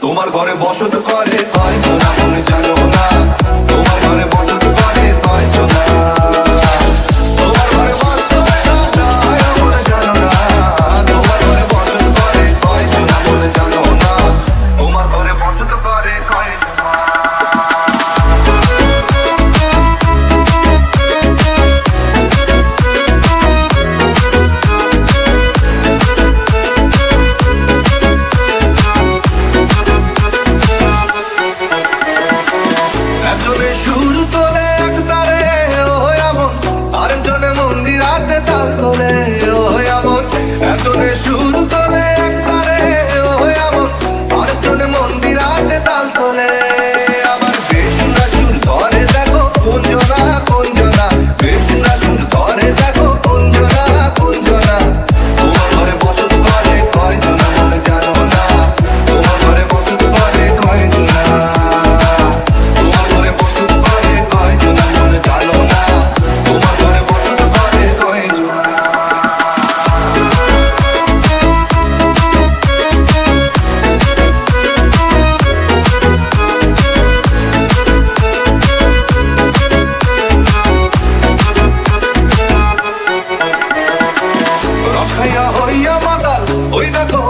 তোমার ঘরে বসত করে হয় না খাইয়া হইয়া মাতাল ওই দেখো